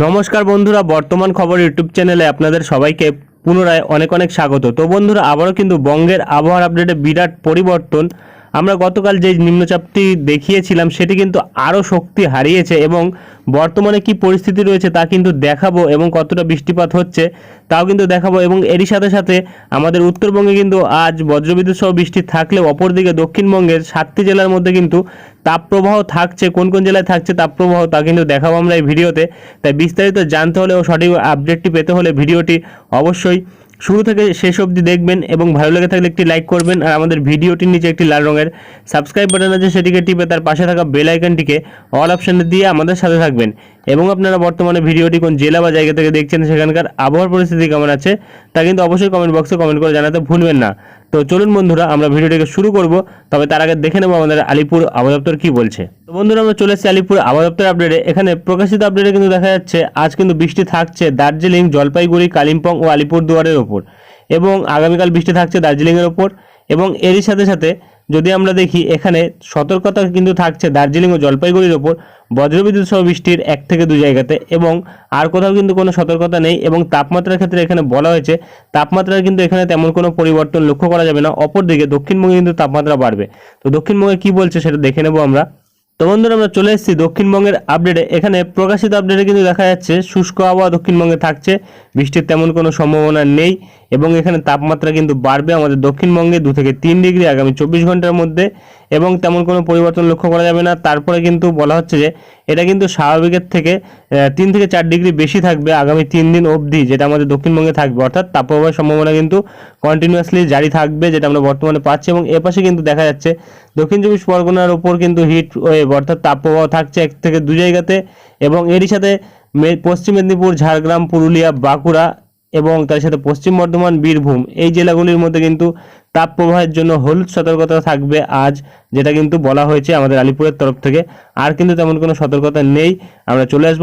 নমস্কার বন্ধুরা, বর্তমান খবর ইউটিউব চ্যানেলে আপনাদের সবাইকে পুনরায় অনেক অনেক স্বাগত। তো বন্ধুরা, আবারও কিন্তু বঙ্গের আবহাওয়ার আপডেটে বিরাট পরিবর্তন। আমরা গতকাল যে নিম্নচাপটি দেখিয়েছিলাম, সেটি কিন্তু আরও শক্তি হারিয়েছে এবং বর্তমানে কি পরিস্থিতি রয়েছে তা কিন্তু দেখাবো এবং কতটা বৃষ্টিপাত হচ্ছে তাও কিন্তু দেখাবো এবং এরই সাথে সাথে আমাদের উত্তরবঙ্গে কিন্তু আজ বজ্রবিদ্যুৎ সহ বৃষ্টি থাকলেও অপরদিকে দক্ষিণবঙ্গের সাতটি জেলার মধ্যে কিন্তু তাপপ্রবাহ থাকছে। কোন কোন জেলায় থাকছে তাপপ্রবাহ তা কিন্তু দেখাবো আমরা এই ভিডিওতে। তাই বিস্তারিত জানতে হলে ও সঠিক আপডেটটি পেতে হলে ভিডিওটি অবশ্যই শুরু থেকে শেষ অবধি দেখবেন এবং ভালো লেগে থাকলে একটি লাইক করবেন আর আমাদের ভিডিওটির নিচে একটি লাল রঙের সাবস্ক্রাইব বাটন আছে, সেটিকে টিপে তার পাশে থাকা বেল আইকনটিকে অল অপশানে দিয়ে আমাদের সাথে থাকবেন। এবং আপনারা বর্তমানে ভিডিওটি কোন জেলা বা জায়গা থেকে দেখছেন সেখানকার আবহাওয়ার পরিস্থিতি কেমন আছে, তা কিন্তু অবশ্যই কমেন্ট বক্সে কমেন্ট করে জানাতে ভুলবেন না। তো চলুন বন্ধুরা, আমরা ভিডিওটিকে শুরু করব। তবে তার আগে দেখে নেব আমাদের আলিপুর আবহাওয়া দপ্তর কী বলছে। তো বন্ধুরা, আমরা চলে এসেছি আলিপুর আবহাওয়া দপ্তর আপডেটে এখানে প্রকাশিত আপডেটে কিন্তু দেখা যাচ্ছে, আজ কিন্তু বৃষ্টি থাকছে দার্জিলিং, জলপাইগুড়ি, কালিম্পং ও আলিপুরদুয়ারের ওপর। এবং আগামীকাল বৃষ্টি থাকছে দার্জিলিংয়ের ওপর। এবং এরই সাথে সাথে যদি আমরা দেখি, এখানে সতর্কতা কিন্তু থাকছে দার্জিলিং ও জলপাইগুড়ির ওপর। বজ্রবিদ্যুৎ সহ বৃষ্টির এক থেকে দু জায়গাতে এবং আর কোথাও কিন্তু কোনো সতর্কতা নেই এবং তাপমাত্রার ক্ষেত্রে এখানে বলা হয়েছে, তাপমাত্রার কিন্তু এখানে তেমন কোনো পরিবর্তন লক্ষ্য করা যাবে না। অপরদিকে দক্ষিণবঙ্গে কিন্তু তাপমাত্রা বাড়বে। তো দক্ষিণবঙ্গে কি বলছে সেটা দেখে নেব আমরা। তো বন্ধুরা, আমরা চলে এসেছি দক্ষিণবঙ্গের আপডেটে। এখানে প্রকাশিত আপডেটে কিন্তু দেখা যাচ্ছে, শুষ্ক আবহাওয়া দক্ষিণবঙ্গে থাকছে, বৃষ্টির তেমন কোনো সম্ভাবনা নেই। এবং এখানে তাপমাত্রা কিন্তু বাড়বে আমাদের দক্ষিণবঙ্গে দু থেকে তিন ডিগ্রি আগামী চব্বিশ ঘণ্টার মধ্যে এবং তেমন কোনো পরিবর্তন লক্ষ্য করা যাবে না। তারপরে কিন্তু বলা হচ্ছে যে এটা কিন্তু স্বাভাবিকের থেকে তিন থেকে চার ডিগ্রি বেশি থাকবে আগামী তিন দিন অবধি যেটা আমাদের দক্ষিণবঙ্গে থাকবে। অর্থাৎ তাপপ্রবাহের সম্ভাবনা কিন্তু কন্টিনিউয়াসলি জারি থাকবে যেটা আমরা বর্তমানে পাচ্ছি এবং এপাশে কিন্তু দেখা যাচ্ছে দক্ষিণ চব্বিশ পরগনার ওপর কিন্তু হিট ওয়েভ অর্থাৎ তাপপ্রবাহ থাকছে এক থেকে দু জায়গাতে এবং এরই সাথে পশ্চিম মেদিনীপুর, ঝাড়গ্রাম, পুরুলিয়া, বাঁকুড়া এবং তার সাথে পশ্চিম বর্ধমান, বীরভূম এই জেলাগুলির মধ্যে কিন্তু তাপ প্রবাহের জন্য হলুদ সতর্কতা থাকবে আজ, যেটা কিন্তু বলা হয়েছে আমাদের আলিপুরের তরফ থেকে। আর কিন্তু তেমন কোনো সতর্কতা নেই। আমরা চলে আসব